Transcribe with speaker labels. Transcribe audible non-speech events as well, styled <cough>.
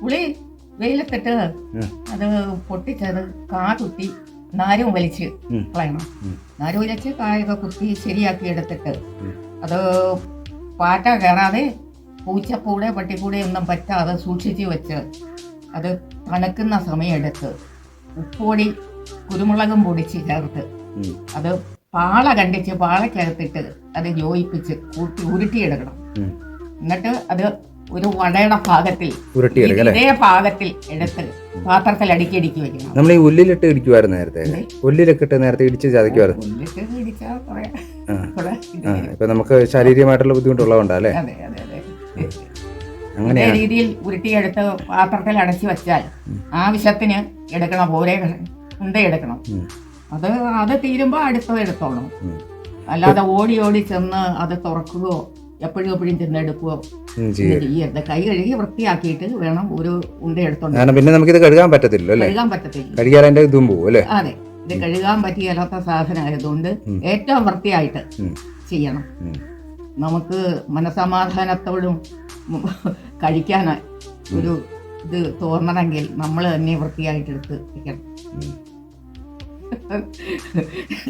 Speaker 1: പുളി വെയിലത്തിട്ട് അത് പൊട്ടിച്ചത് കാ കുത്തി നാരും വലിച്ച് കളയണം. നാര് വലിച്ച് കായൊക്കെ കുത്തി ശരിയാക്കി എടുത്തിട്ട്. അത് പാറ്റ കയറാതെ പൂച്ചപ്പൂടെ പട്ടിക്കൂടെ ഒന്നും പറ്റാതെ സൂക്ഷിച്ച് വെച്ച് അത് തണുക്കുന്ന സമയമെടുത്ത് ഉപ്പൊടി കുരുമുളകും പൊടിച്ച് ചേർത്ത് അത് പാള കണ്ടിച്ച് പാളക്കകത്തിട്ട് അത് യോജിപ്പിച്ച് കൂട്ടി ഉരുട്ടിയെടുക്കണം. എന്നിട്ട് അത് ഒരു വടയുടെ ഭാഗത്തിൽ ഇതേ പാകത്തിൽ എടുത്ത് പാത്രത്തിൽ അടുക്കി അടുക്കി വെക്കണം
Speaker 2: നമ്മൾ ഈ ഉള്ളിലിട്ട് ഇടിക്കുമായിരുന്നു നേരത്തെ. ഉള്ളിലൊക്കെ ഇട്ട് നേരത്തെ ഇടിച്ച് ചതിക്കുമായിരുന്നു ഇപ്പൊ നമുക്ക് ശാരീരികമായിട്ടുള്ള ബുദ്ധിമുട്ടുള്ളതുകൊണ്ടാ അല്ലേ?
Speaker 1: അതെ അതെ അതെ. ഇതേ
Speaker 2: അങ്ങനെയാണ്
Speaker 1: രീതിയിൽ ഉരുട്ടിയെടുത്ത് പാത്രത്തിൽ അടച്ചു വെച്ചാൽ ആവശ്യത്തിന് എടുക്കണം പോലെ ഉണ്ട എടുക്കണം. അത് അത് തീരുമ്പോൾ അടുത്തത്
Speaker 2: എടുത്തോളും.
Speaker 1: അല്ലാതെ ഓടി ഓടി ചെന്ന് അത് തുറക്കുകയോ എപ്പോഴും എപ്പോഴും
Speaker 2: ചെയ്യ.
Speaker 1: ചെയ്യരുത് കൈ കഴുകി വൃത്തിയാക്കിയിട്ട് വേണം ഒരു ഉണ്ട എടുത്തോണ്ട്
Speaker 2: പിന്നെ പിന്നെ ഇത് കഴുകാൻ പറ്റത്തില്ലല്ലോ അല്ലേ?
Speaker 1: കഴുകാൻ പറ്റത്തില്ല.
Speaker 2: കഴുകിയാൽ അതിന്റെ ഇതും പോവും അല്ലേ?
Speaker 1: അതെ. ഇത് കഴുകാൻ പറ്റിയല്ലാത്ത സാധനമായതുകൊണ്ട്. ഏറ്റവും വൃത്തിയായിട്ട് ചെയ്യണം. നമുക്ക് മനസമാധാനത്തോടും കഴിക്കാൻ ഒരു ഇത് തോന്നണമെങ്കിൽ നമ്മൾ തന്നെ വൃത്തിയായിട്ട് എടുത്ത് വെക്കണം.
Speaker 2: ഉം. <laughs>